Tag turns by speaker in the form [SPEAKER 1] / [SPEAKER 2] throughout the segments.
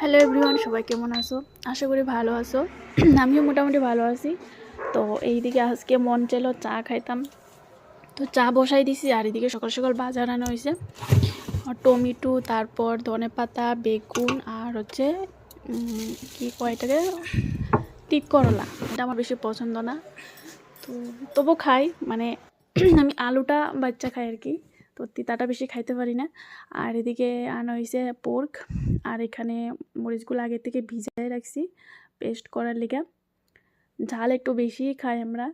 [SPEAKER 1] Hello everyone সবাই কেমন আছো? আশা করি ভালো আছো। আমিও মোটামুটি ভালো আছি। তো এইদিকে আজকে মন চাইলো চা খাইতাম। তো চা বসাই দিছি আর এদিকে সকাল সকাল বাজার আনা হয়েছে টমেটো, তারপর ধনে পাতা, বেগুন আর হচ্ছে কি কয়টাকে তিত করলা। এটা আমার বেশি পছন্দ না। তো তবু খাই। মানে আমি আলুটা বাচ্চা খাই আর কি। তো তিতাটা বেশি খাইতে পারি না। আর এদিকে আনা হয়েছে পোর্ক। আর এখানে মরিচগুলো আগে থেকে ভিজাই রাখছি পেস্ট করার লেগে। ঝাল একটু বেশি খাই আমরা,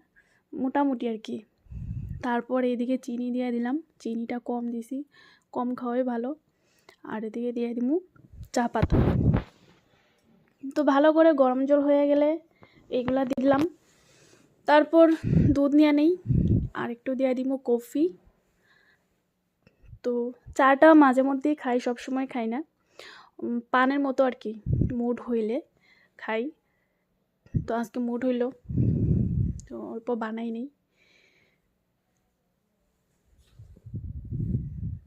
[SPEAKER 1] মোটামুটি আর কি। তারপর এদিকে চিনি দিয়ে দিলাম। চিনিটা কম দিছি, কম খাওয়াই ভালো। আর এদিকে দিয়ে দিমু চা পাতা। তো ভালো করে গরম জল হয়ে গেলে এগুলা দিলাম। তারপর দুধ নিয়ে নেই। আর একটু দিয়ে দিমু কফি। তো চাটা মাঝে মধ্যেই খাই সব সময় খাই না। পানের মতো আর কি, মুড হইলে খাই। তো আজকে মুড হইল, তো অল্প বানাই নেই।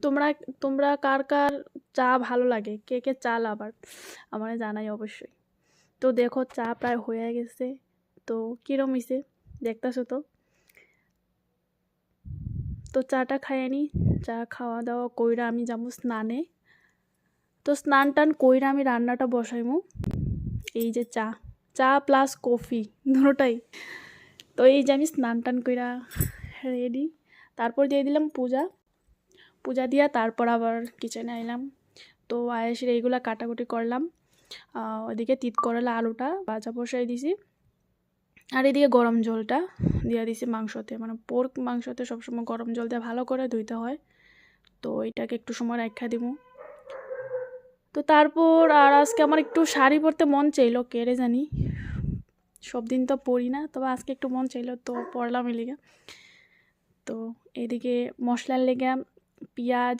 [SPEAKER 1] তোমরা তোমরা কার কার চা ভালো লাগে? কে কে চা লাভার? আমার জানাই অবশ্যই। তো দেখো, চা প্রায় হয়ে গেছে। তো কিরম হইছে? দেখতেছো তো? তো চাটা খাইয়ে নি চা খাওয়া দাওয়া কইরা আমি যাব স্নানে। তো স্নান টান কইরা আমি রান্নাটা বসাইমু, এই যে চা। চা প্লাস কফি, দুটোটাই। তো এই যে আমি স্নান টান কইরা রেডি। তারপর দিয়ে দিলাম পূজা। পূজা দিয়া তারপর আবার কিচেনে আইলাম। তো আয়েসের এইগুলা কাটাকুটি করলাম। ওদিকে তিত করলা আলুটা, ভাজা বসাই দিছি। আর এদিকে গরম জলটা দিয়ে দিছি মাংসতে। মানে পোর্ক মাংসতে সবসময় গরম জল দিয়ে ভালো করে ধুইতে হয়। তো এটাকে একটু সময় রাখা দিব। তো তারপর আর আজকে আমার একটু শাড়ি পরতে মন চাইলো কেড়ে জানি? সব দিন তো পরি না, তবে আজকে একটু মন চাইলো, তো পরলাম এলিগে তো এদিকে মশলার লেগে পেঁয়াজ,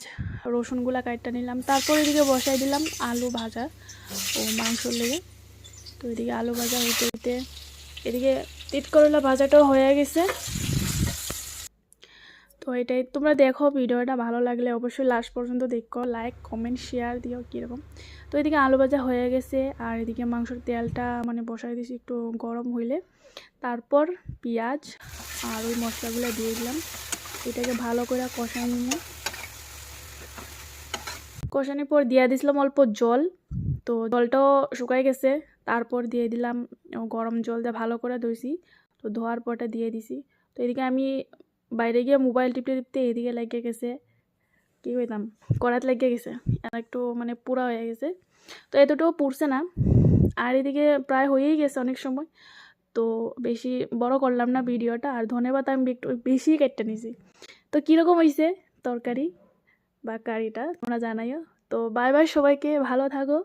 [SPEAKER 1] রসুনগুলা কাটটা নিলাম। তারপর এদিকে বসাই দিলাম আলু ভাজা ও মাংসর লেগে। তো এদিকে আলু ভাজা হইতে হইতে এদিকে তিত করলা ভাজাটাও হয়ে গেছে। তো এটাই, তোমরা দেখো ভিডিওটা ভালো লাগলে অবশ্যই লাস্ট পর্যন্ত দেখো লাইক কমেন্ট শেয়ার দিও কীরকম। তো এদিকে আলু ভাজা হয়ে গেছে, আর এদিকে মাংসের তেলটা মানে বসাই দিয়েছি একটু গরম হইলে। তারপর পেঁয়াজ আর ওই মশলাগুলো দিয়ে দিলাম। এটাকে ভালো করে কষাই নিয়ে কষানোর পর দিয়ে দিয়েছিলাম অল্প জল। তো জলটাও শুকাই গেছে, তারপর দিয়ে দিলাম গরম জল দিয়ে ভালো করে ধুইছি, তো ধোয়ার পরটা দিয়ে দিছি। তো এদিকে আমি বাইরে গিয়ে মোবাইল টিপতে টিপতে এদিকে লেগে গেছে, কী কইতাম কড়াত লেগে গেছে আর একটু মানে পুরা হয়ে গেছে, তো এতটাও পুড়ছে না। আর এদিকে প্রায় হয়েই গেছে অনেক সময়, তো বেশি বড় করলাম না ভিডিওটা, আর ধন্যবাদ আমি একটু বেশি কেটে নিছি। তো কীরকম হয়েছে তরকারি বা কারিটা, তোমরা জানাইও। তো বাই বাই সবাইকে, ভালো থাকো।